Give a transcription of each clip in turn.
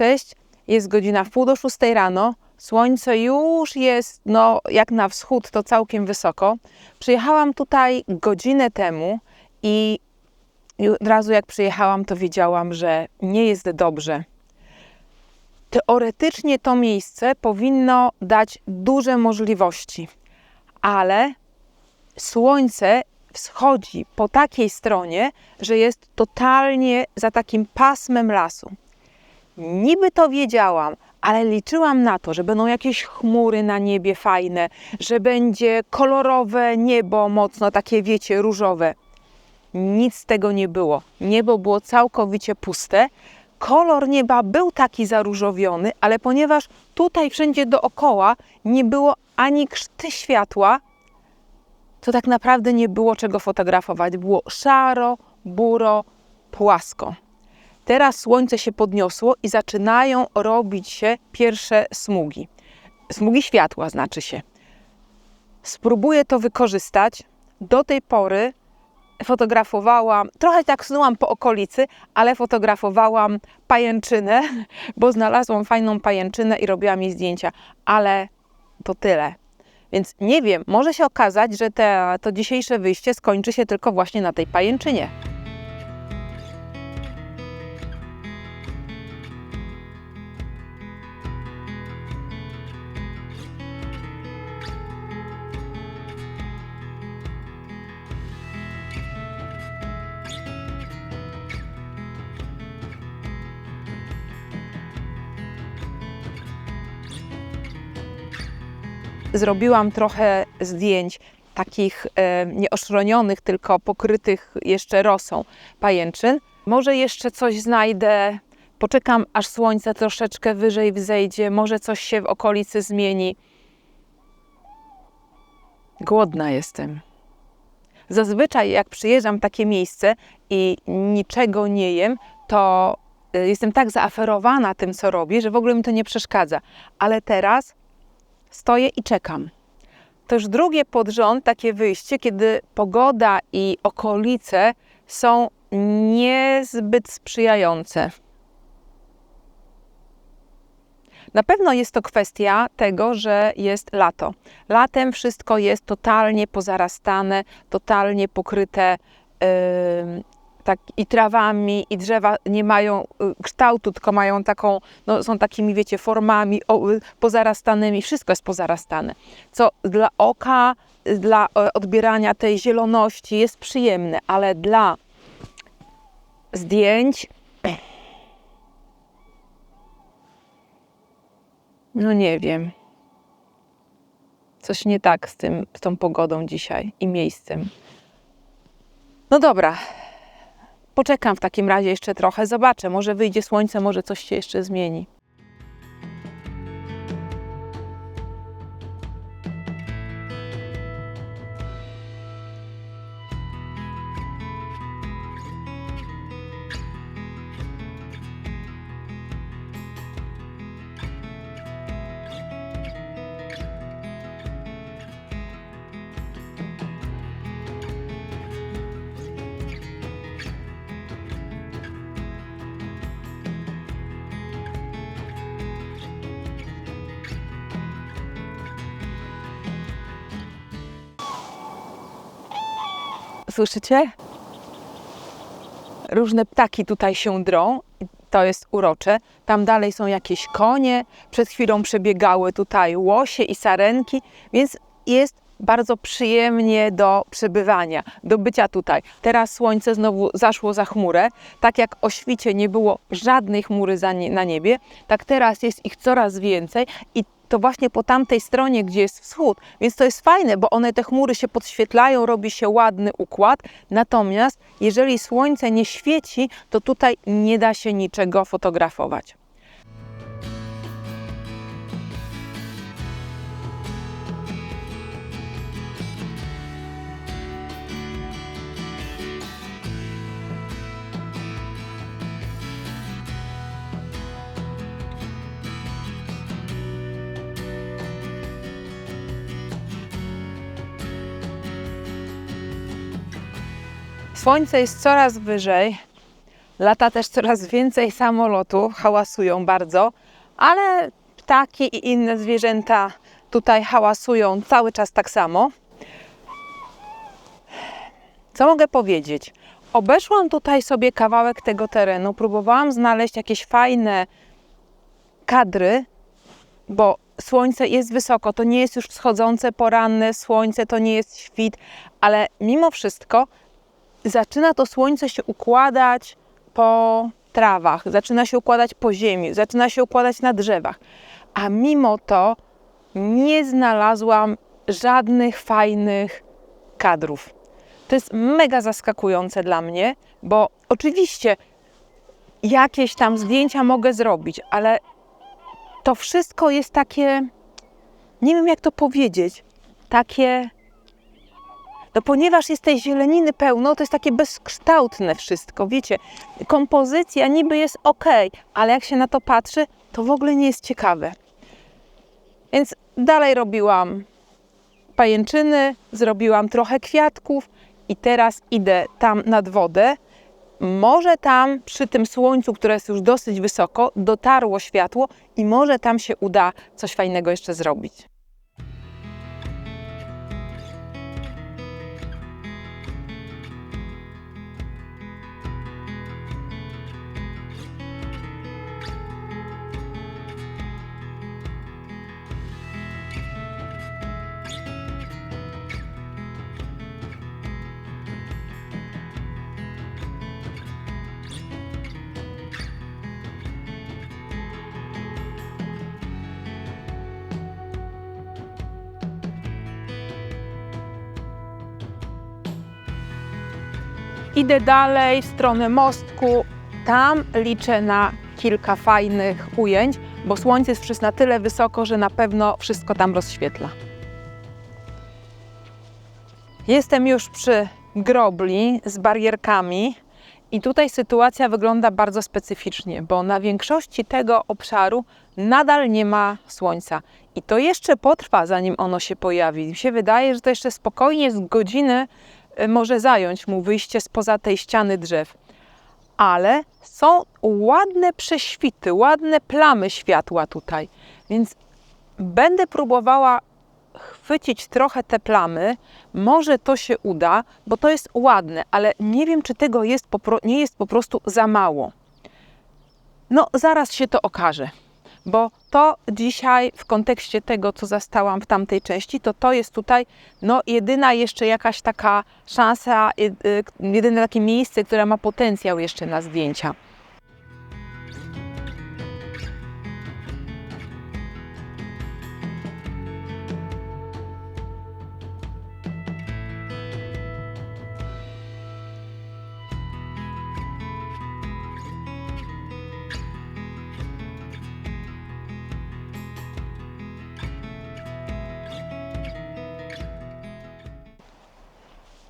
Cześć, jest godzina w pół do szóstej rano. Słońce już jest, no jak na wschód, to całkiem wysoko. Przyjechałam tutaj godzinę temu i od razu jak przyjechałam, to wiedziałam, że nie jest dobrze. Teoretycznie to miejsce powinno dać duże możliwości, ale słońce wschodzi po takiej stronie, że jest totalnie za takim pasmem lasu. Niby to wiedziałam, ale liczyłam na to, że będą jakieś chmury na niebie fajne, że będzie kolorowe niebo, mocno takie, wiecie, różowe. Nic z tego nie było. Niebo było całkowicie puste. Kolor nieba był taki zaróżowiony, ale ponieważ tutaj wszędzie dookoła nie było ani krzty światła, to tak naprawdę nie było czego fotografować. Było szaro, buro, płasko. Teraz słońce się podniosło i zaczynają robić się pierwsze smugi. Smugi światła znaczy się. Spróbuję to wykorzystać. Do tej pory fotografowałam, trochę tak snułam po okolicy, ale fotografowałam pajęczynę, bo znalazłam fajną pajęczynę i robiłam jej zdjęcia, ale to tyle. Więc nie wiem, może się okazać, że te, to dzisiejsze wyjście skończy się tylko właśnie na tej pajęczynie. Zrobiłam trochę zdjęć takich e, nieoszronionych, tylko pokrytych jeszcze rosą pajęczyn. Może jeszcze coś znajdę, poczekam aż słońce troszeczkę wyżej wzejdzie, może coś się w okolicy zmieni. Głodna jestem. Zazwyczaj, jak przyjeżdżam w takie miejsce i niczego nie jem, to e, jestem tak zaaferowana tym, co robię, że w ogóle mi to nie przeszkadza. Ale teraz stoję i czekam. To już drugie pod rząd takie wyjście, kiedy pogoda i okolice są niezbyt sprzyjające. Na pewno jest to kwestia tego, że jest lato. Latem wszystko jest totalnie pozarastane, totalnie pokryte yy, tak, i trawami, i drzewa nie mają y, kształtu, tylko mają taką, no, są takimi, wiecie, formami y, pozarastanymi. Wszystko jest pozarastane, co dla oka, y, dla odbierania tej zieloności jest przyjemne, ale dla zdjęć. No nie wiem. Coś nie tak z tym, z tą pogodą dzisiaj i miejscem. No dobra, Poczekam w takim razie jeszcze trochę, zobaczę, może wyjdzie słońce, może coś się jeszcze zmieni. Słyszycie? Różne ptaki tutaj się drą. To jest urocze. Tam dalej są jakieś konie. Przed chwilą przebiegały tutaj łosie i sarenki, więc jest bardzo przyjemnie do przebywania, do bycia tutaj. Teraz słońce znowu zaszło za chmurę. Tak jak o świcie nie było żadnej chmury na niebie, tak teraz jest ich coraz więcej i to właśnie po tamtej stronie, gdzie jest wschód. Więc to jest fajne, bo one te chmury się podświetlają, robi się ładny układ. Natomiast jeżeli słońce nie świeci, to tutaj nie da się niczego fotografować. Słońce jest coraz wyżej. Lata też coraz więcej samolotów, hałasują bardzo, ale ptaki i inne zwierzęta tutaj hałasują cały czas tak samo. Co mogę powiedzieć? Obeszłam tutaj sobie kawałek tego terenu, próbowałam znaleźć jakieś fajne kadry, bo słońce jest wysoko, to nie jest już wschodzące poranne słońce, to nie jest świt, ale mimo wszystko zaczyna to słońce się układać po trawach, zaczyna się układać po ziemi, zaczyna się układać na drzewach. A mimo to nie znalazłam żadnych fajnych kadrów. To jest mega zaskakujące dla mnie, bo oczywiście jakieś tam zdjęcia mogę zrobić, ale to wszystko jest takie, nie wiem jak to powiedzieć, takie. No ponieważ jest tej zieleniny pełno, to jest takie bezkształtne wszystko. Wiecie, kompozycja niby jest ok, ale jak się na to patrzy, to w ogóle nie jest ciekawe. Więc dalej robiłam pajęczyny, zrobiłam trochę kwiatków i teraz idę tam nad wodę. Może tam przy tym słońcu, które jest już dosyć wysoko, dotarło światło i może tam się uda coś fajnego jeszcze zrobić. Idę dalej w stronę mostku. Tam liczę na kilka fajnych ujęć, bo słońce jest przecież na tyle wysoko, że na pewno wszystko tam rozświetla. Jestem już przy grobli z barierkami i tutaj sytuacja wygląda bardzo specyficznie, bo na większości tego obszaru nadal nie ma słońca. I to jeszcze potrwa, zanim ono się pojawi. Mi się wydaje, że to jeszcze spokojnie z godziny może zająć mu wyjście spoza tej ściany drzew. Ale są ładne prześwity, ładne plamy światła tutaj, więc będę próbowała chwycić trochę te plamy. Może to się uda, bo to jest ładne, ale nie wiem, czy tego jest nie jest po prostu za mało. No, zaraz się to okaże, bo to dzisiaj w kontekście tego, co zastałam w tamtej części, to to jest tutaj no, jedyna jeszcze jakaś taka szansa, y, jedyne takie miejsce, które ma potencjał jeszcze na zdjęcia.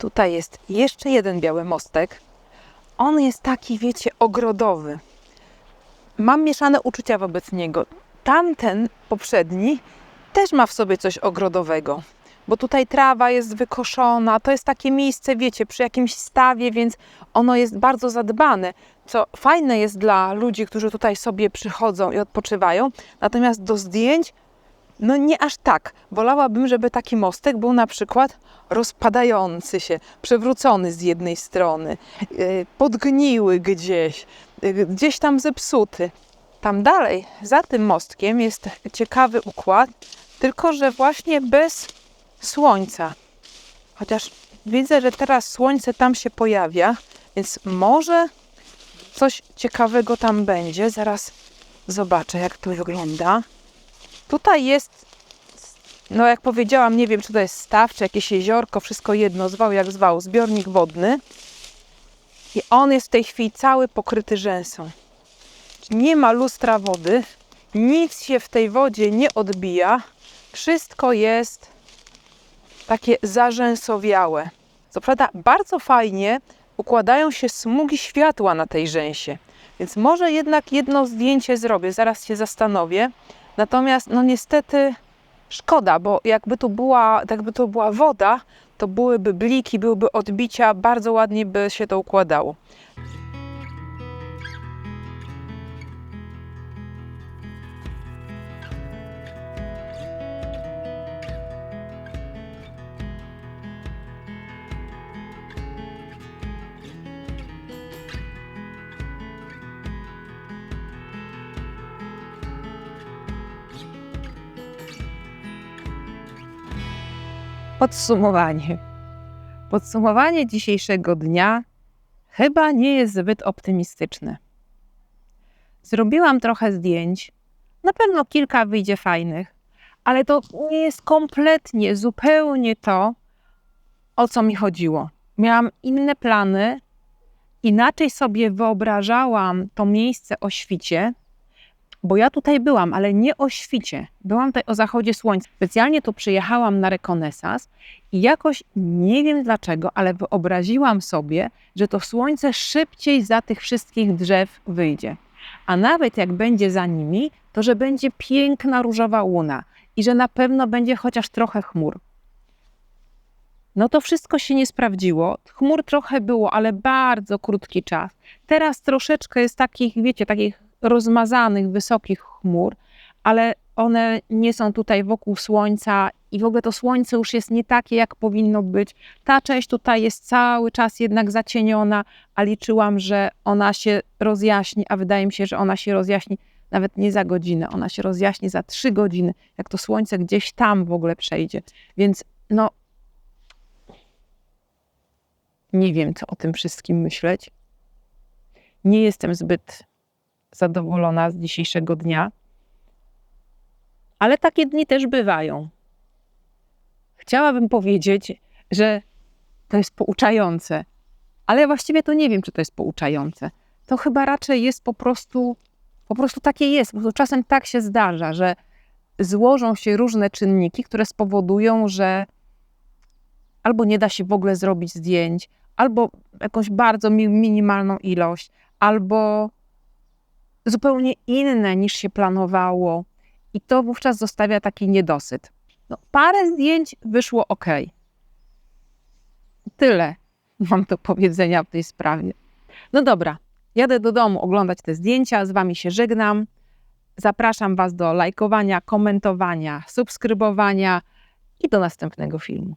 Tutaj jest jeszcze jeden biały mostek. On jest taki, wiecie, ogrodowy. Mam mieszane uczucia wobec niego. Tamten poprzedni też ma w sobie coś ogrodowego, bo tutaj trawa jest wykoszona. To jest takie miejsce, wiecie, przy jakimś stawie, więc ono jest bardzo zadbane, co fajne jest dla ludzi, którzy tutaj sobie przychodzą i odpoczywają. Natomiast do zdjęć no nie aż tak. Wolałabym, żeby taki mostek był na przykład rozpadający się, przewrócony z jednej strony, yy, podgniły gdzieś, yy, gdzieś tam zepsuty. Tam dalej, za tym mostkiem jest ciekawy układ, tylko że właśnie bez słońca. Chociaż widzę, że teraz słońce tam się pojawia, więc może coś ciekawego tam będzie. Zaraz zobaczę, jak to wygląda. Tutaj jest, no jak powiedziałam, nie wiem czy to jest staw, czy jakieś jeziorko, wszystko jedno, zwał jak zwał, zbiornik wodny. I on jest w tej chwili cały pokryty rzęsą. Nie ma lustra wody, nic się w tej wodzie nie odbija, wszystko jest takie zarzęsowiałe. Co prawda bardzo fajnie układają się smugi światła na tej rzęsie, więc może jednak jedno zdjęcie zrobię, zaraz się zastanowię. Natomiast no niestety szkoda, bo jakby tu była, jakby tu była woda, to byłyby bliki, byłyby odbicia, bardzo ładnie by się to układało. Podsumowanie. Podsumowanie dzisiejszego dnia chyba nie jest zbyt optymistyczne. Zrobiłam trochę zdjęć, na pewno kilka wyjdzie fajnych, ale to nie jest kompletnie, zupełnie to, o co mi chodziło. Miałam inne plany, inaczej sobie wyobrażałam to miejsce o świcie, bo ja tutaj byłam, ale nie o świcie. Byłam tutaj o zachodzie słońca. Specjalnie tu przyjechałam na rekonesans i jakoś nie wiem dlaczego, ale wyobraziłam sobie, że to słońce szybciej za tych wszystkich drzew wyjdzie. A nawet jak będzie za nimi, to że będzie piękna różowa łuna i że na pewno będzie chociaż trochę chmur. No to wszystko się nie sprawdziło. Chmur trochę było, ale bardzo krótki czas. Teraz troszeczkę jest takich, wiecie, takich rozmazanych, wysokich chmur, ale one nie są tutaj wokół słońca i w ogóle to słońce już jest nie takie, jak powinno być. Ta część tutaj jest cały czas jednak zacieniona, a liczyłam, że ona się rozjaśni, a wydaje mi się, że ona się rozjaśni nawet nie za godzinę, ona się rozjaśni za trzy godziny, jak to słońce gdzieś tam w ogóle przejdzie. Więc no, nie wiem, co o tym wszystkim myśleć. Nie jestem zbyt zadowolona z dzisiejszego dnia, ale takie dni też bywają. Chciałabym powiedzieć, że to jest pouczające, ale właściwie to nie wiem, czy to jest pouczające. To chyba raczej jest po prostu, po prostu takie jest. Po prostu czasem tak się zdarza, że złożą się różne czynniki, które spowodują, że albo nie da się w ogóle zrobić zdjęć, albo jakąś bardzo mi- minimalną ilość, albo zupełnie inne niż się planowało. I to wówczas zostawia taki niedosyt. No, parę zdjęć wyszło ok. Tyle mam do powiedzenia w tej sprawie. No dobra, jadę do domu oglądać te zdjęcia, z Wami się żegnam. Zapraszam Was do lajkowania, komentowania, subskrybowania i do następnego filmu.